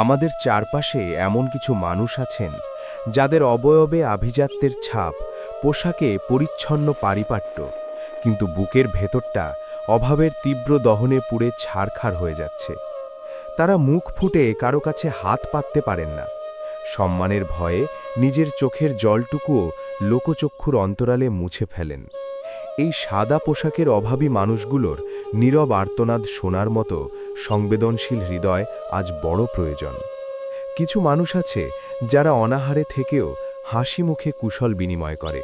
আমাদের চারপাশে এমন কিছু মানুষ আছেন, যাদের অবয়বে আভিজাত্যের ছাপ, পোশাকে পরিচ্ছন্ন পারিপাট্য, কিন্তু বুকের ভেতরটা অভাবের তীব্র দহনে পুড়ে ছাড়খাড় হয়ে যাচ্ছে। তারা মুখ ফুটে কারও কাছে হাত পাততে পারেন না। সম্মানের ভয়ে নিজের চোখের জলটুকুও লোকচক্ষুর অন্তরালে মুছে ফেলেন। এই সাদা পোশাকের অভাবী মানুষগুলোর নীরব আর্তনাদ শোনার মতো সংবেদনশীল হৃদয় আজ বড় প্রয়োজন। কিছু মানুষ আছে যারা অনাহারে থেকেও হাসি মুখে কুশল বিনিময় করে।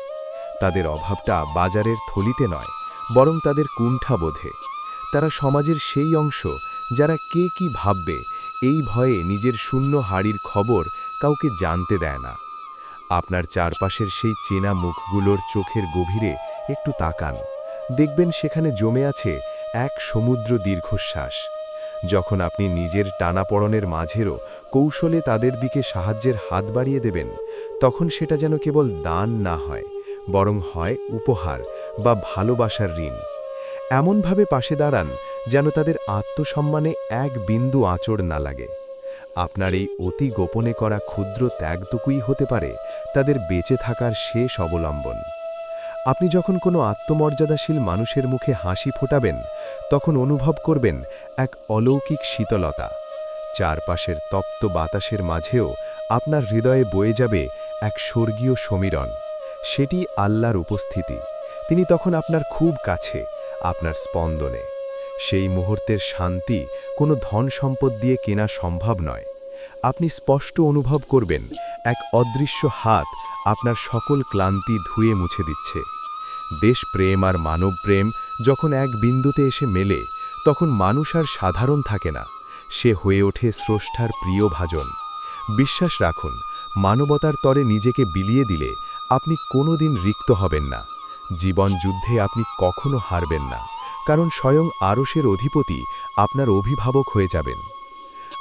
তাদের অভাবটা বাজারের থলিতে নয়, বরং তাদের কুণ্ঠা বোধে। তারা সমাজের সেই অংশ যারা কে কি ভাববে, এই ভয়ে নিজের শূন্য হাড়ির খবর কাউকে জানতে দেয় না। আপনার চারপাশের সেই চেনা মুখগুলোর চোখের গভীরে একটু তাকান। দেখবেন সেখানে জমে আছে এক সমুদ্র দীর্ঘশ্বাস। যখন আপনি নিজের টানাপড়নের মাঝেরও কৌশলে তাদের দিকে সাহায্যের হাত বাড়িয়ে দেবেন, তখন সেটা যেন কেবল দান না হয়, বরং হয় উপহার বা ভালোবাসার ঋণ। এমনভাবে পাশে দাঁড়ান যেন তাদের আত্মসম্মানে এক বিন্দু আঁচড় না লাগে। আপনার এই অতি গোপনে করা ক্ষুদ্র ত্যাগটুকুই হতে পারে তাদের বেঁচে থাকার শেষ অবলম্বন। আপনি যখন কোনো আত্মমর্যাদাশীল মানুষের মুখে হাসি ফোটাবেন, তখন অনুভব করবেন এক অলৌকিক শীতলতা। চারপাশের তপ্ত বাতাসের মাঝেও আপনার হৃদয়ে বয়ে যাবে এক স্বর্গীয় সমীরণ। সেটি আল্লাহর উপস্থিতি। তিনি তখন আপনার খুব কাছে, আপনার স্পন্দনে। সেই মুহূর্তের শান্তি কোনো ধন সম্পদ দিয়ে কেনা সম্ভব নয়। আপনি স্পষ্ট অনুভব করবেন এক অদৃশ্য হাত আপনার সকল ক্লান্তি ধুয়ে মুছে দিচ্ছে। দেশপ্রেম আর মানবপ্রেম যখন এক বিন্দুতে এসে মেলে, তখন মানুষ আর সাধারণ থাকে না। সে হয়ে ওঠে স্রষ্টার প্রিয় ভাজন। বিশ্বাস রাখুন, মানবতার তরে নিজেকে বিলিয়ে দিলে আপনি কোনোদিন রিক্ত হবেন না। জীবন যুদ্ধে আপনি কখনো হারবেন না, কারণ স্বয়ং আরশের অধিপতি আপনার অভিভাবক হয়ে যাবেন।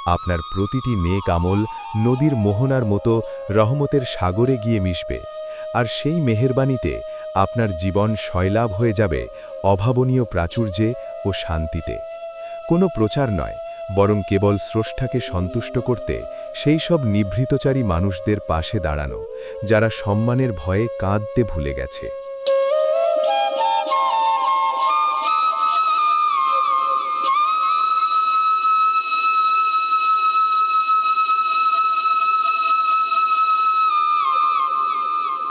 আপনার প্রতিটি নেক আমল নদীর মোহনার মতো রহমতের সাগরে গিয়ে মিশবে। আর সেই মেহেরবানিতে আপনার জীবন শয়লাভ হয়ে যাবে অভাবনীয় প্রাচুর্যে ও শান্তিতে। কোনো প্রচার নয়, বরং কেবল স্রষ্টাকে সন্তুষ্ট করতে সেই সব নিভৃতচারী মানুষদের পাশে দাঁড়ানো, যারা সম্মানের ভয়ে কাঁদতে ভুলে গেছে।